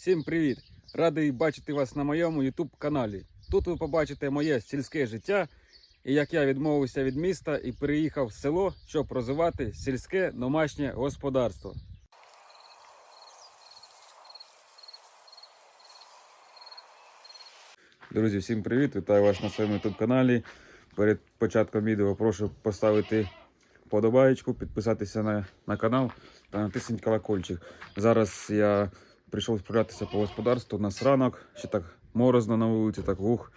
Всім привіт! Радий бачити вас на моєму YouTube каналі. Тут ви побачите моє сільське життя і як я відмовився від міста і переїхав в село, щоб розвивати сільське домашнє господарство. Друзі, всім привіт! Вітаю вас на своєму YouTube каналі. Перед початком відео прошу поставити вподобаєчку, підписатися на, на канал та натисніть колокольчик. Зараз я прийшов справлятися по господарству. У нас ранок, ще так морозно на вулиці, так ух,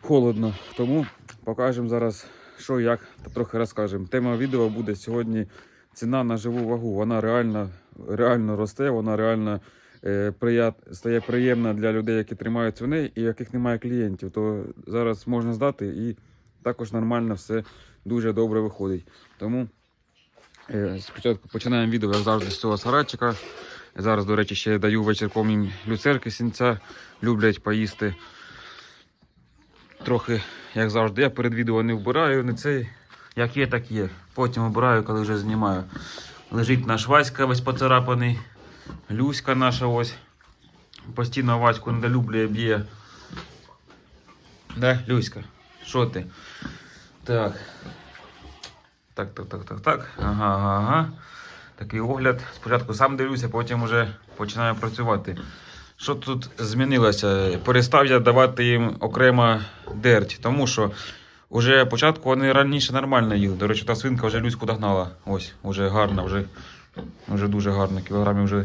холодно. Тому покажемо зараз, що як, та трохи розкажемо. Тема відео буде сьогодні ціна на живу вагу. Вона реально, реально росте, вона реально е, прият, стає приємна для людей, які тримають свиней і яких немає клієнтів. То зараз можна здати і також нормально все дуже добре виходить. Тому е, спочатку починаємо відео, як завжди, з цього саратчика. Зараз, до речі, ще даю вечірком люцерки сінця, люблять поїсти. Трохи, як завжди, я перед відео не вбираю, не цей. Як є, так є. Потім обираю, коли вже знімаю. Лежить наш Васька весь поцарапаний. Люська наша ось. Постійно Ваську недолюблює, б'є. Да, Люська? Що ти? Так. Так, так, так, так, так. Ага, ага, ага. Такий огляд. Спочатку сам дивлюся, потім вже починаю працювати. Що тут змінилося? Перестав я давати їм окремо дерть, тому що вже початку вони раніше нормально їли. До речі, та свинка вже люську догнала. Ось, вже гарна, вже, вже дуже гарна, Кілограмів вже.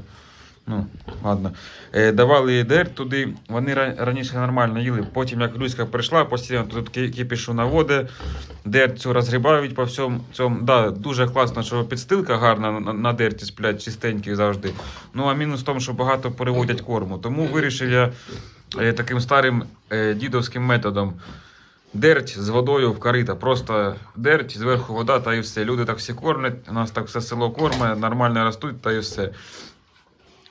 Ну, ладно. Е, давали їй туди, вони раніше нормально їли. Потім, як Люська прийшла, постійно тут ки- кипішу наводи, дерть цю розгрібають по всьому цьому. Да, дуже класно, що підстилка гарна на, на дерті сплять, чистенькі завжди. Ну а мінус в тому, що багато переводять корму. Тому вирішив я е, таким старим е, дідовським методом. Дерть з водою в корита. Просто дерть, зверху вода та і все. Люди так всі кормлять, у нас так все село корме, нормально ростуть та і все.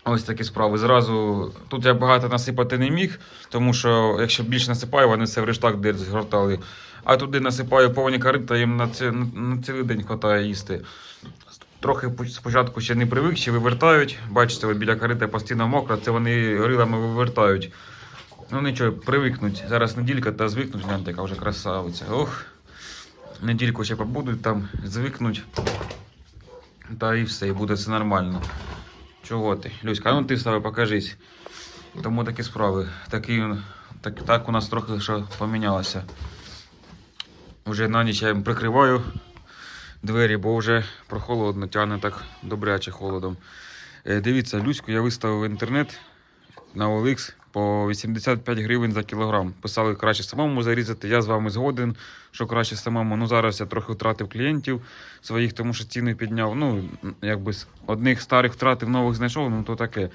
Ось такі справи. Зразу тут я багато насипати не міг, тому що якщо більше насипаю, вони все в рештак дерть згортали. А туди насипаю повні корита, їм на, ці, на, цілий день хватає їсти. Трохи спочатку ще не привик, ще вивертають. Бачите, біля корита постійно мокро, це вони рилами вивертають. Ну нічого, привикнуть. Зараз неділька та звикнуть, гляньте, яка вже красавиця. Ох. Недільку ще побудуть там, звикнуть. Та і все, і буде все нормально. Чого ти? Люська, ну ти вставай, покажись. Тому такі справи. Такі, так, так у нас трохи що помінялося. Вже на ніч я прикриваю двері, бо вже прохолодно, тягне так добряче холодом. Е, дивіться, Люську я виставив в інтернет на OLX по 85 гривень за кілограм. Писали краще самому зарізати. Я з вами згоден, що краще самому. Ну зараз я трохи втратив клієнтів своїх, тому що ціни підняв. Ну, якби з одних старих втратив, нових знайшов, ну то таке.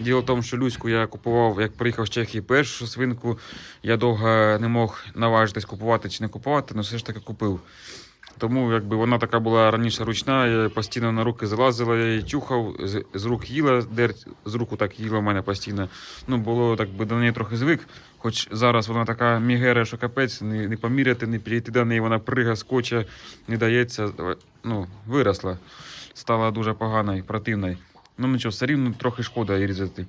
Діло в тому, що Люську я купував, як приїхав з Чехії першу свинку. Я довго не мог наважитись купувати чи не купувати, але все ж таки купив. Тому якби вона така була раніше ручна, я постійно на руки залазила, я її чухав, з, з рук їла, дерть з руку так їла в мене постійно. Ну, було так би до неї трохи звик. Хоч зараз вона така мігера, що капець, не, не поміряти, не підійти до неї, вона прига, скоче, не дається. Ну, виросла. Стала дуже погана і противна. Ну нічого, все рівно трохи шкода її різати.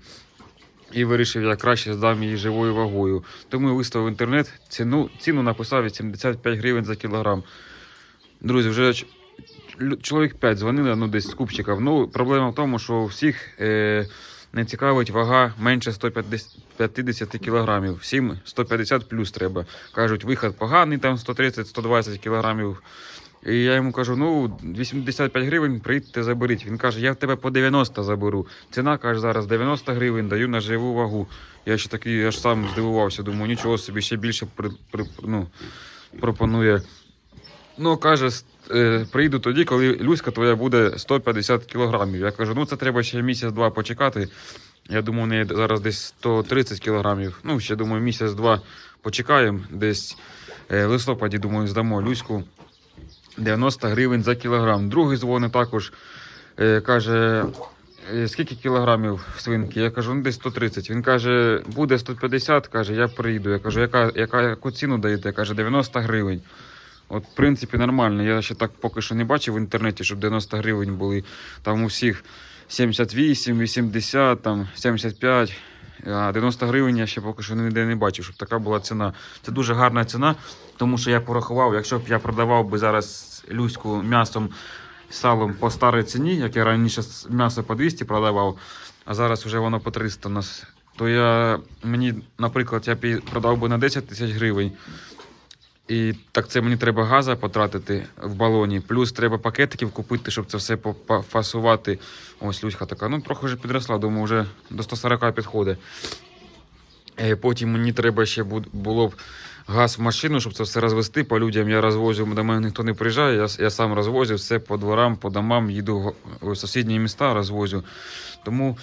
І вирішив, я краще здам її живою вагою. Тому я виставив в інтернет, ціну, ціну написав 85 гривень за кілограм. Друзі, вже чоловік 5 дзвонили, ну десь з купчиків. Ну, проблема в тому, що всіх е, не цікавить вага менше 150 кілограмів. Всім 150 плюс треба. Кажуть, виход поганий, там 130-120 кілограмів. І я йому кажу: ну, 85 гривень, приїдьте, заберіть. Він каже, я в тебе по 90 заберу. Ціна каже, зараз 90 гривень, даю на живу вагу. Я ще такий аж сам здивувався, думаю, нічого собі ще більше при, при, ну, пропонує. Ну, каже, е, прийду тоді, коли Люська твоя буде 150 кілограмів. Я кажу, ну це треба ще місяць-два почекати. Я думаю, у неї зараз десь 130 кілограмів. Ну, ще думаю, місяць-два почекаємо. Десь е, в листопаді, думаю, здамо Люську 90 гривень за кілограм. Другий дзвонить також е, каже. «Е, Скільки кілограмів свинки? Я кажу, ну десь 130. Він каже, буде 150, каже, я прийду. Я кажу, яка, яка, яку ціну даєте? Каже, 90 гривень. От, в принципі, нормально. Я ще так поки що не бачив в інтернеті, щоб 90 гривень були там у всіх 78, 80, там, 75. А 90 гривень я ще поки що ніде не бачив, щоб така була ціна. Це дуже гарна ціна, тому що я порахував, якщо б я продавав би зараз люську м'ясом салом по старій ціні, як я раніше м'ясо по 200 продавав, а зараз вже воно по 300 у нас, то я мені, наприклад, я продав би на 10 тисяч гривень. І так це мені треба газа потратити в балоні. Плюс треба пакетиків купити, щоб це все пофасувати. Ось Люська така. Ну, трохи вже підросла, думаю, вже до 140 підходить. Е, Потім мені треба ще було б газ в машину, щоб це все розвести по людям. Я розвозю, до мене ніхто не приїжджає, я, я сам розвозю все по дворам, по домам, їду в- в сусідні міста, розвозю. Тому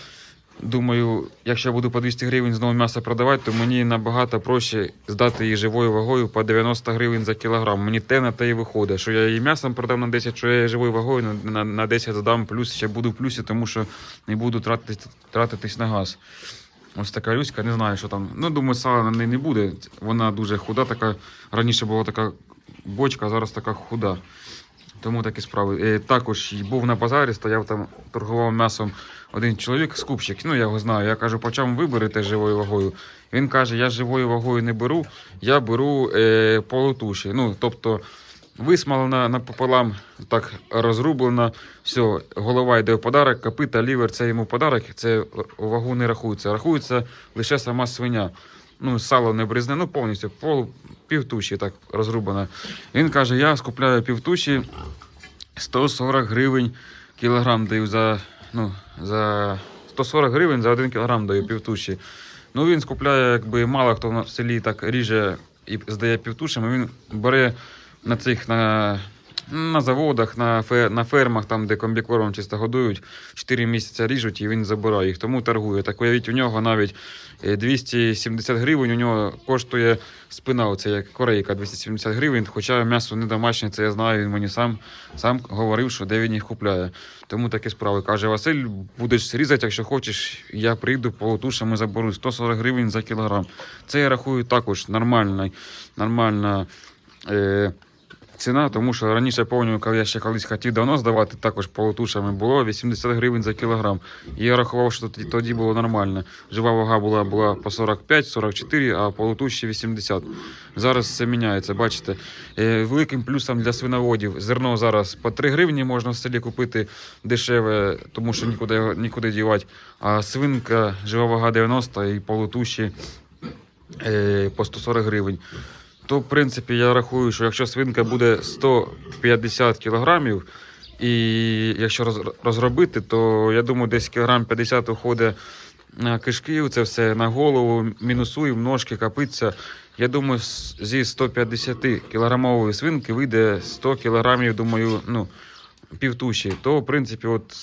думаю, якщо я буду по 200 гривень знову м'ясо продавати, то мені набагато проще здати її живою вагою по 90 гривень за кілограм. Мені те на те і виходить, що я її м'ясом продав на 10, що я її живою вагою на, на, на 10 здам, плюс ще буду в плюсі, тому що не буду тратити, тратитись на газ. Ось така Люська, не знаю, що там. Ну, думаю, сала на неї не буде. Вона дуже худа, така. Раніше була така бочка, а зараз така худа. Тому такі справи. Також був на базарі, стояв там, торгував м'ясом один чоловік, скупщик. Ну, я його знаю. Я кажу, по чому ви берете живою вагою? Він каже, я живою вагою не беру, я беру е, полутуші. Ну, тобто висмалена напополам, так розрублена. Все, голова йде в подарок, копита, лівер це йому подарок, це вагу не рахується. Рахується лише сама свиня. Ну, сало не брізне, ну повністю пол, півтуші так розрубана. Він каже: я скупляю півтуші 140 гривень кілограм даю за, ну, за 140 гривень за 1 кілограм даю півтуші. Ну він скупляє, якби мало хто в селі так ріже і здає півтушами. Він бере на цих на, на заводах, на, на фермах, там, де комбікормом чисто годують, 4 місяці ріжуть і він забирає їх, тому торгує. Так уявіть, у нього навіть е, 270 гривень у нього коштує спина, оце як корейка, 270 гривень, хоча м'ясо не домашнє, це я знаю, він мені сам, сам говорив, що де він їх купляє. Тому такі справи. Каже, Василь, будеш різати, якщо хочеш, я прийду по тушами заберу 140 гривень за кілограм. Це я рахую також нормальна, нормальна е, ціна, тому що раніше пам'ятаю, коли я ще колись хотів давно здавати, також полутушами було 80 гривень за кілограм. І я рахував, що тоді, тоді було нормально. Жива вага була, була по 45-44, а полутуші 80. Зараз все міняється, бачите. Е, великим плюсом для свиноводів зерно зараз по 3 гривні можна в селі купити дешеве, тому що нікуди, нікуди дівати. А свинка, жива вага 90 і полутуші е, по 140 гривень. То, в принципі, я рахую, що якщо свинка буде 150 кілограмів, і якщо роз- розробити, то я думаю, десь кілограм 50 уходить на кишки, це все на голову, мінусуємо, ножки, капиться. Я думаю, зі 150 кілограмової свинки вийде 100 кілограмів, думаю, ну, півтуші. То, в принципі, от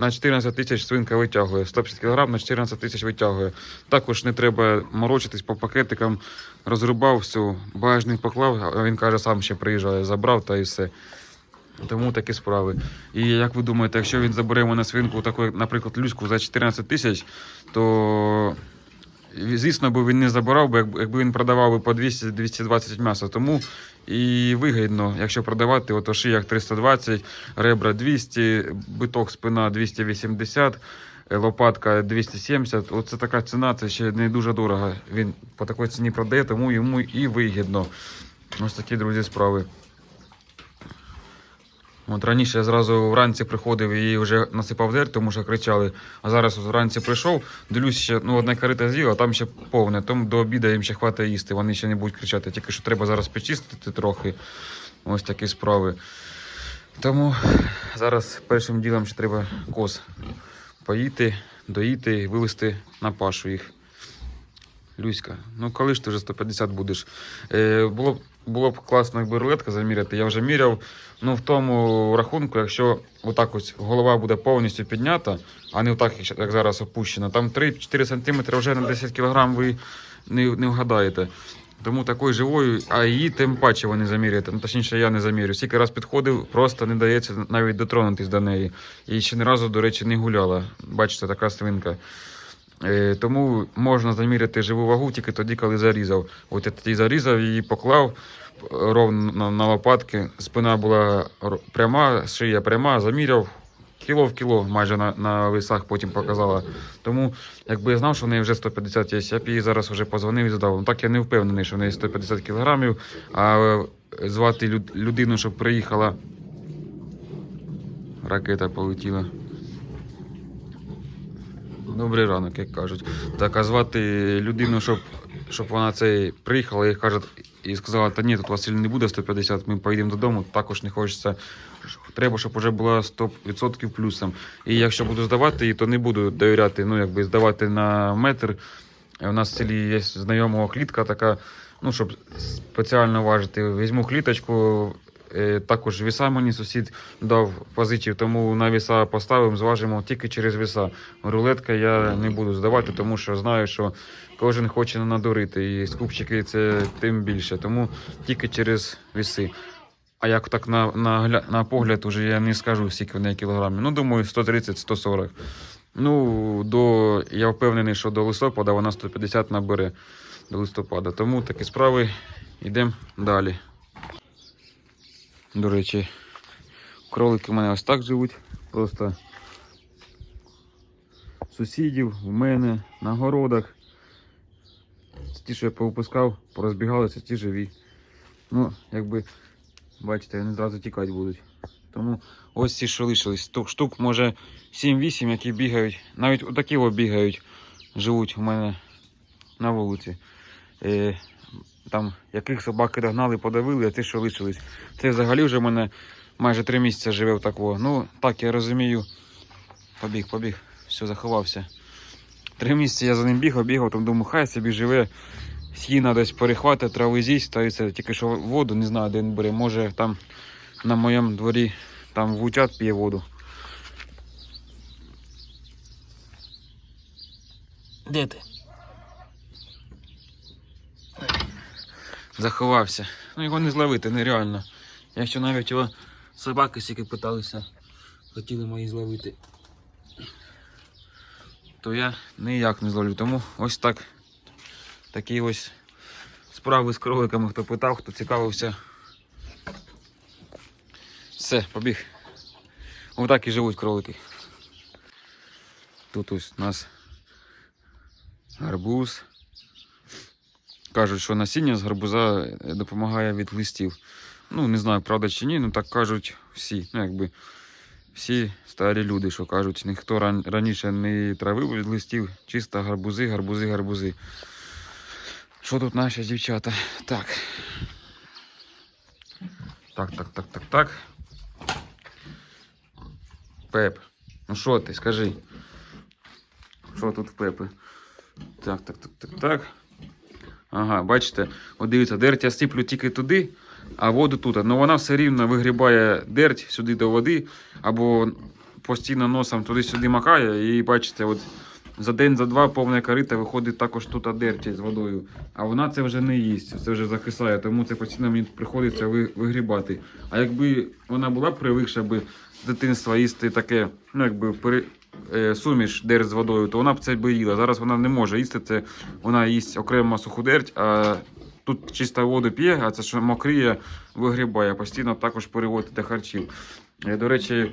на 14 тисяч свинка витягує. 150 кілограм на 14 тисяч витягує. Також не треба морочитись по пакетикам. Розрубав все, багажник поклав, а він каже, сам ще приїжджає, забрав та і все. Тому такі справи. І як ви думаєте, якщо він забере мене свинку, таку, наприклад, люську за 14 тисяч, то звісно би він не забирав, би, якби він продавав би по 200-220 м'яса. Тому і вигідно, якщо продавати, от шиях 320, ребра 200, биток спина 280. е, Лопатка 270, оце така ціна, це ще не дуже дорого. Він по такій ціні продає, тому йому і вигідно. Ось такі, друзі, справи. От раніше я зразу вранці приходив і вже насипав дер, тому що кричали. А зараз вранці прийшов, дивлюсь, ще ну, одна карита з'їла, а там ще повне. Тому до обіду їм ще хватає їсти. Вони ще не будуть кричати. Тільки що треба зараз почистити трохи. Ось такі справи. Тому зараз першим ділом ще треба коз поїти, доїти і вивезти на пашу їх. Люська, ну коли ж ти вже 150 будеш? Е, було, б, було б класно, якби рулетка заміряти. Я вже міряв. Ну, в тому рахунку, якщо отак ось голова буде повністю піднята, а не отак, як- зараз опущена, там 3-4 см вже на 10 кг ви не, не вгадаєте. Тому такою живою, а її тим паче ви не заміряєте. Ну, точніше, я не замірю. Скільки раз підходив, просто не дається навіть дотронутись до неї. І ще ні разу, до речі, не гуляла. Бачите, така свинка. Е, тому можна заміряти живу вагу тільки тоді, коли зарізав. От я тоді зарізав її, поклав е, ровно на, лопатки. Спина була пряма, шия пряма, заміряв кіло в кіло майже на, на весах потім показала. Тому, якби я знав, що в неї вже 150 є, я б їй зараз вже позвонив і задав. Ну так я не впевнений, що в неї 150 кілограмів, а е, звати люд- людину, щоб приїхала. Ракета полетіла. Добрий ранок, як кажуть. Так, а звати людину, щоб, щоб вона це приїхала і каже, і сказала, та ні, тут Василь не буде 150, ми поїдемо додому, також не хочеться. Треба, щоб вже була 100% плюсом. І якщо буду здавати її, то не буду довіряти, ну якби здавати на метр. У нас в селі є знайомого клітка така, ну, щоб спеціально важити. Візьму кліточку, також віса мені сусід дав, позичив, тому на віса поставимо, зважимо тільки через віса. Рулетка я не буду здавати, тому що знаю, що кожен хоче надурити, і скупчики це тим більше, тому тільки через віси. А як так на, на, на погляд, уже я не скажу, скільки в неї кілограмів. Ну, думаю, 130-140. Ну, до, я впевнений, що до листопада вона 150 набере до листопада. Тому такі справи йдемо далі. До речі, кролики в мене ось так живуть. Просто сусідів, в мене, на городах. Це ті, що я повипускав, порозбігалися, ті живі. Ну, якби, бачите, вони зразу тікати будуть. Тому ось ці, що лишились. Штук, може 7-8, які бігають. Навіть отакі бігають, живуть у мене на вулиці. Там яких собаки догнали, подавили, а ті, що лишились. Це взагалі вже в мене майже 3 місяці живе в такого. Ну, так я розумію. Побіг, побіг, все, заховався. Три місяці я за ним бігав, бігав, там думаю, хай собі живе. Сіна десь перехватить, трави з'їсть, та це тільки що воду, не знаю, де він бере. Може там на моєму дворі там вутят п'є воду. Де ти? Заховався. Ну його не зловити, нереально. Якщо навіть його собаки стільки питалися, хотіли мої зловити, то я ніяк не зловлю. Тому ось так. Такі ось справи з кроликами, хто питав, хто цікавився. Все, побіг. Отак і живуть кролики. Тут ось у нас гарбуз. Кажуть, що насіння з гарбуза е, допомагає від листів. Ну, не знаю, правда чи ні, ну так кажуть всі. Ну, якби всі старі люди, що кажуть, ніхто ран- раніше не травив від листів, чисто гарбузи, гарбузи, гарбузи. Що тут наші дівчата? Так. Так, так, так, так, так. Пеп. Ну що ти, скажи? Що тут в Пепи? Так, так, так, так, так. Ага, бачите, от дивіться, дерть я сиплю тільки туди, а воду тут. Ну вона все рівно вигрібає дерть сюди до води, або постійно носом туди-сюди макає. І бачите, от за день, за два повне корита виходить також тут дерті з водою. А вона це вже не їсть, це вже закисає, тому це постійно мені приходиться вигрібати. А якби вона була привикша би з дитинства їсти таке, ну якби суміш дерть з водою, то вона б це би їла. Зараз вона не може їсти це, вона їсть окремо суху дерть, а тут чисто воду п'є, а це що мокріє, вигрібає, постійно також переводить до харчів. Е, До речі,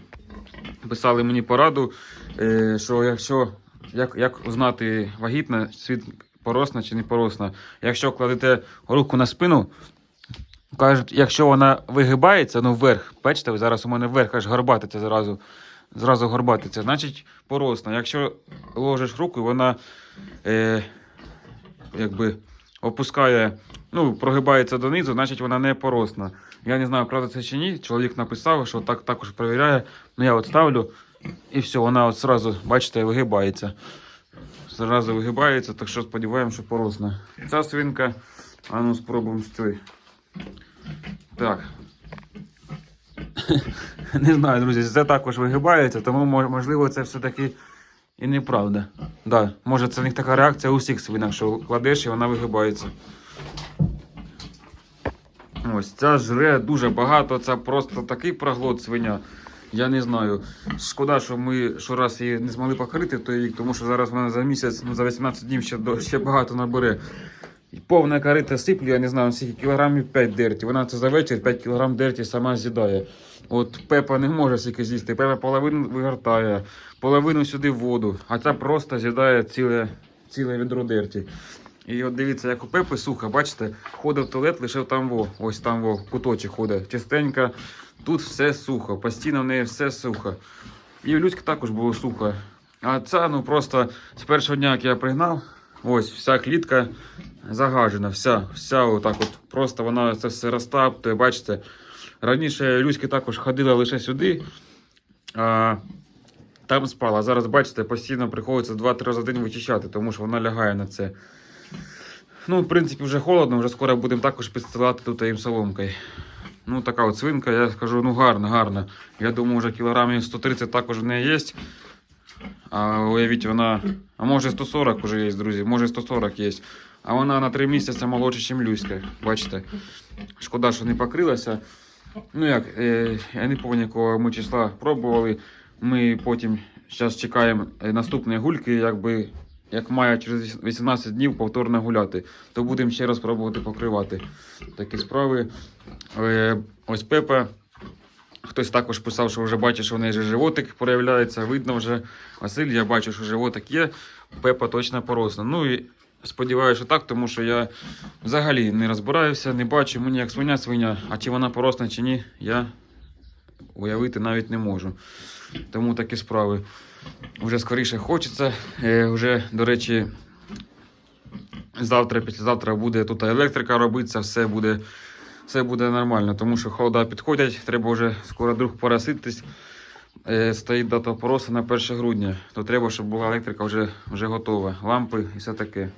писали мені пораду, е, що якщо як, як знати вагітна, світ поросна чи не поросна. Якщо кладете руку на спину, кажуть, якщо вона вигибається, ну вверх, бачите, зараз у мене вверх аж горбатиться зразу. Зразу горбатиться, значить поросна. Якщо ложиш руку, вона е, якби опускає, ну, прогибається донизу, значить вона не поросна. Я не знаю, правда це чи ні. Чоловік написав, що так також перевіряє. Ну я от ставлю і все, вона от зразу, бачите, вигибається. Зразу вигибається, так що сподіваємося, що поросна. Ця свинка, а ну спробуємо з цієї. Так. Не знаю, друзі, це також вигибається, тому можливо це все-таки і неправда. Да, може це в них така реакція у всіх свинок, що кладеш і вона вигибається. Ось ця жре дуже багато, це просто такий проглот свиня. Я не знаю. Шкода, що ми щораз її не змогли покрити той рік, тому що зараз вона за місяць, ну за 18 днів ще, ще багато набере. І повне корита сиплю, я не знаю, скільки кілограмів 5 дерті. Вона це за вечір 5 кілограм дерті сама з'їдає. От Пепа не може стільки з'їсти. Пепа половину вигортає, половину сюди воду, а ця просто з'їдає ціле, ціле відро дерті. І от дивіться, як у Пепи сухо, бачите, ходить в туалет лише там во, ось там во, куточок ходить. Чистенько, тут все сухо, постійно в неї все сухо. І в Люськи також було сухо. А ця, ну просто з першого дня, як я пригнав, ось вся клітка загажена, вся, вся отак от. Просто вона це все розтаптує, бачите. Раніше Люськи також ходила лише сюди, а там спала. А зараз, бачите, постійно приходиться 2-3 рази в день вичищати, тому що вона лягає на це. Ну, в принципі, вже холодно, вже скоро будемо також підстилати тут їм соломкою. Ну, така от свинка, я скажу, ну гарна, гарна. Я думаю, вже кілограмів 130 також в неї є. А уявіть, вона. А може 140 вже є, друзі, може 140 є. А вона на 3 місяці молодша, ніж Люська. Бачите? Шкода, що не покрилася. Ну як, е, я не пам'ятаю, якого ми числа пробували. Ми потім зараз чекаємо е, наступної гульки, якби. Як має через 18 днів повторно гуляти, то будемо ще раз пробувати покривати такі справи. Е, ось Пепа. Хтось також писав, що вже бачить, що в неї животик проявляється. Видно вже. Василь, я бачу, що животик є. Пепа точно поросла. Ну і сподіваюся, що так, тому що я взагалі не розбираюся, не бачу мені як свиня свиня. А чи вона поросла, чи ні, я уявити навіть не можу. Тому такі справи. Вже скоріше хочеться. Е, вже, до речі, завтра, післязавтра буде тут електрика робитися, все буде, все буде нормально, тому що холода підходять, треба вже скоро друг пороситись. Е, стоїть дата поросу на 1 грудня, то треба, щоб була електрика вже, вже готова. Лампи і все таке.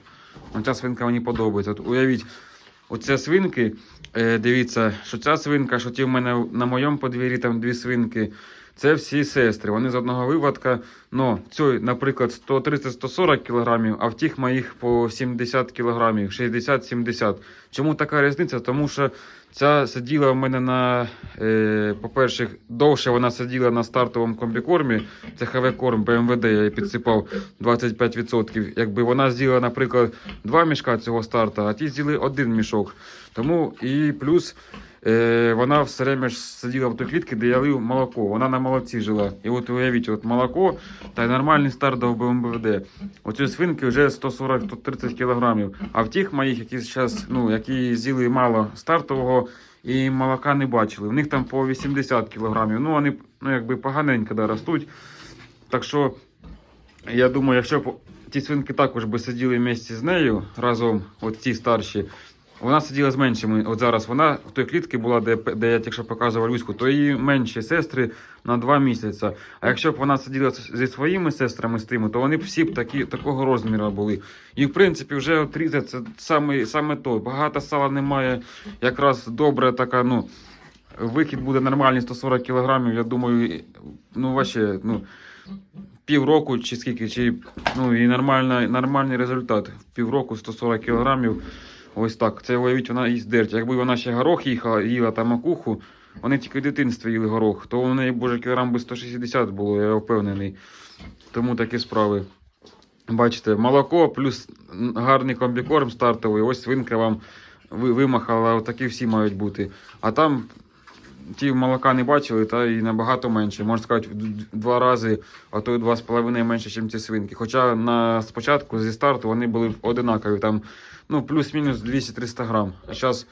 Оця свинка мені подобається. От уявіть, оці свинки, е, дивіться, що ця свинка, що ті в мене на моєму подвір'ї там дві свинки. Це всі сестри. Вони з одного виводка. Ну, цю, наприклад, 130-140 кг, а в тих моїх по 70 кг, 60-70. Чому така різниця? Тому що ця сиділа в мене на, е, по-перше, довше вона сиділа на стартовому комбікормі. Це ХВ-корм БМВД, я її підсипав 25%. Якби вона з'їла, наприклад, два мішка цього старта, а ті з'їли один мішок. Тому і плюс. Е, вона все время ж сиділа в той клітці, де я лив молоко. Вона на молоці жила. І от уявіть, от молоко та нормальний старт до БМВД. Оці свинки вже 140-130 кілограмів. А в тих моїх, які зараз, ну, які з'їли мало стартового і молока не бачили. В них там по 80 кілограмів. Ну, вони ну, якби поганенько да, ростуть. Так що, я думаю, якщо б ті свинки також би сиділи місці з нею разом, от ті старші. Вона сиділа з меншими. От зараз вона в той клітці була, де, де я тільки що показував Люську, то її менші сестри на два місяці. А якщо б вона сиділа зі своїми сестрами з тими, то вони б всі б такі, такого розміру були. І в принципі вже отрізати це саме, саме то. Багато сала немає. Якраз добре така, ну. Вихід буде нормальний 140 кілограмів, я думаю, ну, вообще, ну, півроку чи скільки, чи, ну, і нормальна, нормальний результат. Півроку 140 кілограмів. Ось так. Це уявіть, вона їсть дерть. Якби вона ще горох їхала, їла та макуху, вони тільки в дитинстві їли горох, то у неї, боже, кілограм би 160 було, я впевнений. Тому такі справи. Бачите, молоко плюс гарний комбікорм стартовий. Ось свинка вам вимахала, отакі всі мають бути. А там ті молока не бачили, та і набагато менше. Можна сказати, в два рази, а то й два з половиною менше, ніж ці свинки. Хоча на спочатку зі старту вони були одинакові, там ну, плюс-мінус 200-300 грам. А зараз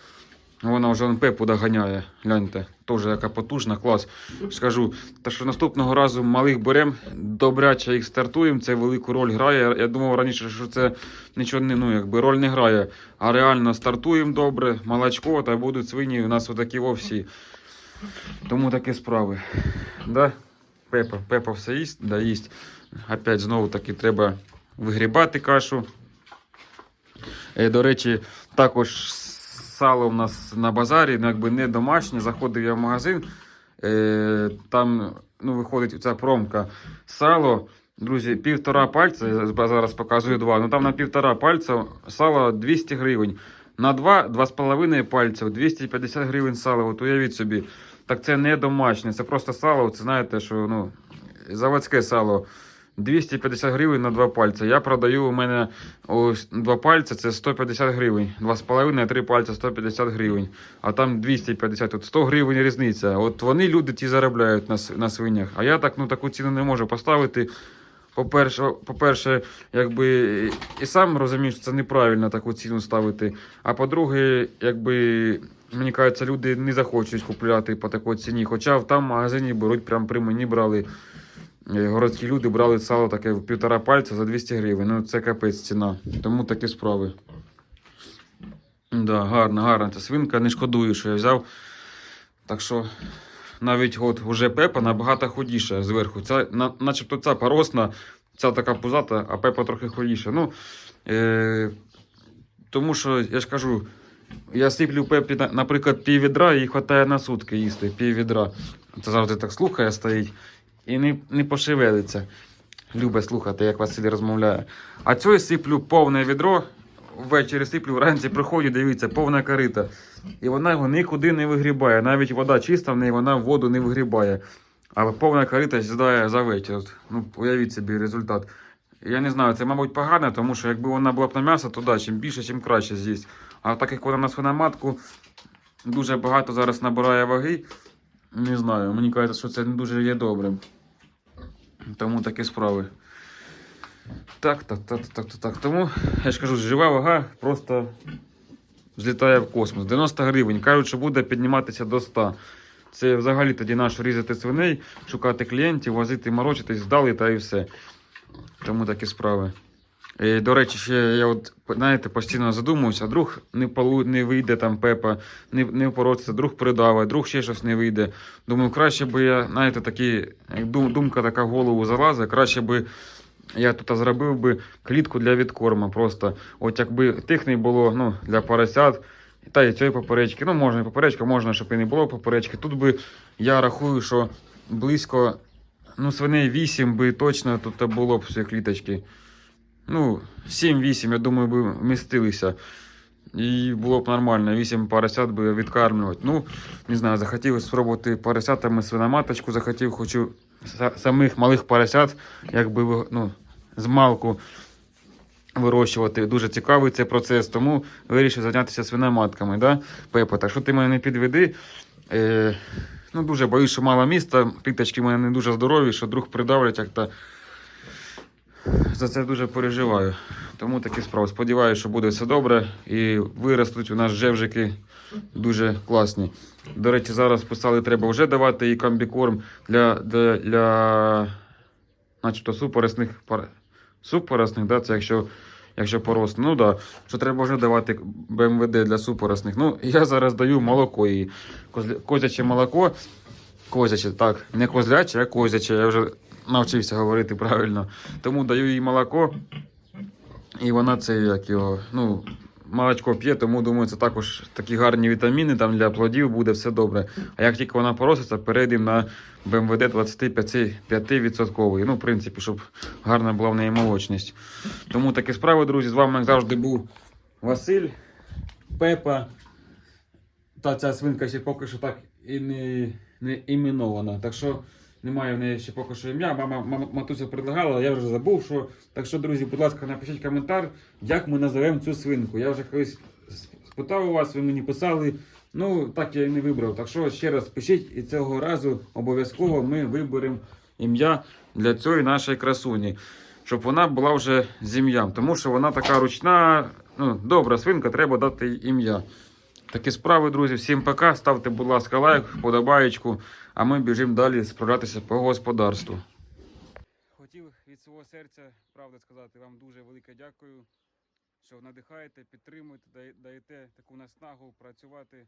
вона вже он пепу доганяє. Гляньте, теж яка потужна, клас. Скажу, та що наступного разу малих беремо, добряче їх стартуємо, це велику роль грає. Я думав раніше, що це нічого не, ну, якби роль не грає. А реально стартуємо добре, молочко, та будуть свині у нас отакі вовсі. Тому такі справи. Да? Пепа, Пепа все їсть, да їсть. Опять знову таки треба вигрібати кашу. Е, До речі, також сало у нас на базарі, ну, якби не домашнє. Заходив я в магазин. Е, там ну, виходить ця промка. Сало, друзі, півтора пальця. Я зараз показую два. Ну там на півтора пальця сало 200 гривень. На два, два з половиною пальців 250 гривень сало. От уявіть собі. Так це не домашнє, це просто сало. Це знаєте, що ну, заводське сало. 250 гривень на два пальці. Я продаю у мене ось два пальці це 150 гривень. Два з половиною, три пальця 150 гривень. А там 250, тут 100 гривень різниця. От вони люди ті заробляють на, на свинях. А я так ну таку ціну не можу поставити. По-перше, по-перше, якби і сам розумію, що це неправильно таку ціну ставити. А по-друге, якби мені кажеться, люди не захочуть купляти по такій ціні. Хоча в там магазині беруть, прям при мені брали. Е, Городські люди брали сало таке в півтора пальця за 200 гривень. Ну це капець ціна. Тому такі справи. Да, гарна, гарна ця свинка. Не шкодую, що я взяв. Так що навіть от уже пепа набагато худіша зверху. Ця, на, начебто ця поросна, ця така пузата, а пепа трохи худіша. Ну, е, тому що я ж кажу, я сиплю пепі, наприклад, пів відра, їй вистачає на сутки їсти, пів відра. Це завжди так слухає, стоїть і не, не пошевелиться. Любить слухати, як Василь розмовляє. А цю сиплю повне відро, ввечері сиплю, вранці приходжу, дивіться, повна корита. І вона його нікуди не вигрібає. Навіть вода чиста в неї, вона воду не вигрібає. Але повна корита з'їдає за вечір. Ну, уявіть собі результат. Я не знаю, це, мабуть, погано, тому що якби вона була б на м'ясо, то да, чим більше, чим краще з'їсть. А так як вона на свиноматку дуже багато зараз набирає ваги, не знаю, мені кажеться, що це не дуже є добрим. Тому такі справи. Так, так, так, так, так, так. Тому я ж кажу, жива вага просто злітає в космос. 90 гривень. Кажуть, що буде підніматися до 100. Це взагалі тоді наш різати свиней, шукати клієнтів, возити, морочитись, здали та і все. Тому такі справи. І, до речі, ще я от, знаєте, постійно задумуюся, друг не, полу, не вийде там пепа, не, не впоротися, друг придавить, друг ще щось не вийде. Думаю, краще би я, знаєте, такі, дум, думка така в голову залазить, краще би я тут зробив би клітку для відкорму. Просто от якби тих не було ну, для поросят, та і цієї поперечки. Ну, можна і поперечка, можна, щоб і не було поперечки. Тут би я рахую, що близько ну, свиней 8 би точно тут було б всі кліточки. Ну, 7-8, я думаю, би вмістилися. І було б нормально, 8 поросят би відкармлювати. Ну, не знаю, захотів спробувати поросятами свиноматочку, захотів, хочу самих малих поросят, якби ну, з малку вирощувати. Дуже цікавий цей процес, тому вирішив зайнятися свиноматками. Да? Пепа, так що ти мене не підведи. Е, ну, дуже боюсь, що мало міста, кліточки в мене не дуже здорові, що друг придавлять як-то. За це дуже переживаю. Тому такі справи. Сподіваюся, що буде все добре і виростуть у нас жевжики дуже класні. До речі, зараз писали, треба вже давати і комбікорм для, для, для начебто супоросних пар... супоросних, да, це якщо, якщо порос. Ну да, що треба вже давати БМВД для супоросних. Ну, я зараз даю молоко їй. Козяче молоко. Козяче, так, не козляче, а козяче. Я вже навчився говорити правильно. Тому даю їй молоко. І вона це як його, ну, молочко п'є, тому думаю, це також такі гарні вітаміни там для плодів буде все добре. А як тільки вона пороситься, перейдемо на БМВД 25%. Ну, в принципі, щоб гарна була в неї молочність. Тому такі справи, друзі. З вами, як завжди, був Василь, Пепа. Та ця свинка ще поки що так і не, не іменована. Так що немає в неї ще поки що ім'я. Мама, мама матуся предлагала, я вже забув, що. Так що, друзі, будь ласка, напишіть коментар, як ми називаємо цю свинку. Я вже колись спитав у вас, ви мені писали. Ну, так я і не вибрав. Так що ще раз пишіть, і цього разу обов'язково ми виберемо ім'я для цієї нашої красуні. Щоб вона була вже з ім'ям. Тому що вона така ручна, ну, добра свинка, треба дати ім'я. Такі справи, друзі. Всім пока. Ставте, будь ласка, лайк, вподобаєчку, а ми біжимо далі справлятися по господарству. Хотів від свого серця правда сказати вам дуже велике дякую, що надихаєте, підтримуєте, даєте таку наснагу працювати